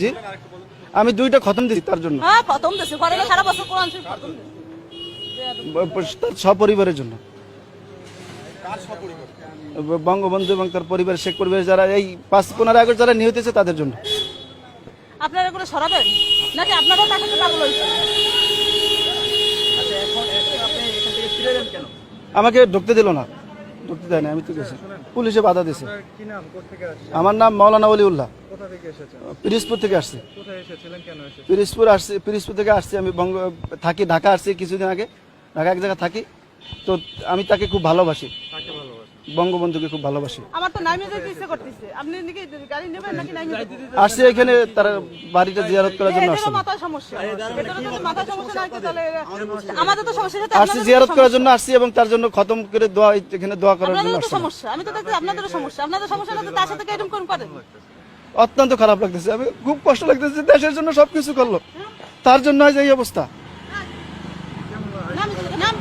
জি? আমি দুইটা খতম দিচ্ছি তার জন্য। হ্যাঁ খতম দেশে করে সারা বছর কোরআন শরীফ খতম তার সপরিবারের জন্য। বঙ্গবন্ধু এবং তার পরিবার শেখ পরিবার যারা এই পাঁচ পনেরো আগস্ট যারা নিহত হয়েছে তাদের জন্য। আপনারা এগুলো সরাবেন? নাকি আপনারাও তাকে পাগল আমাকে ঢুকতে দিল না। ঢুকতে দেয় না আমি তো গেছি। পুলিশে বাধা আসছেন? আমার নাম মৌলানা অলিউল্লাহ এসেছেন পিরিজপুর থেকে আসছি। পিরিজপুর আসছি পিরিজপুর থেকে আসছি আমি বঙ্গ থাকি ঢাকা আসছি কিছুদিন আগে। ঢাকা এক জায়গায় থাকি। তো আমি তাকে খুব ভালোবাসি। বঙ্গবন্ধুকে খুব ভালোবাসি। আমার তো নাইমে যেতে ইচ্ছে করতেছে। আপনি নাকি গাড়ি নেবেন নাকি নাইমে যেতে? আসছি এখানে তার বাড়িটা জিয়ারত করার জন্য আসছি। এদেরও সমস্যা। এদেরও যদি মাথায় সমস্যা না তাহলে আমাদের তো সমস্যা সাথে আসছি জিয়ারত করার জন্য আসছি এবং তার জন্য খতম করে দোয়া এখানে দোয়া করার জন্য সমস্যা। আমি তো দেখছি আপনাদেরও সমস্যা। আপনাদের সমস্যা না তার সাথে এরকম কোন পারেন অত্যন্ত খারাপ লাগতেছে। আমি খুব কষ্ট লাগতেছে দেশের জন্য সবকিছু করল। তার জন্য আজ এই অবস্থা। নাম নাম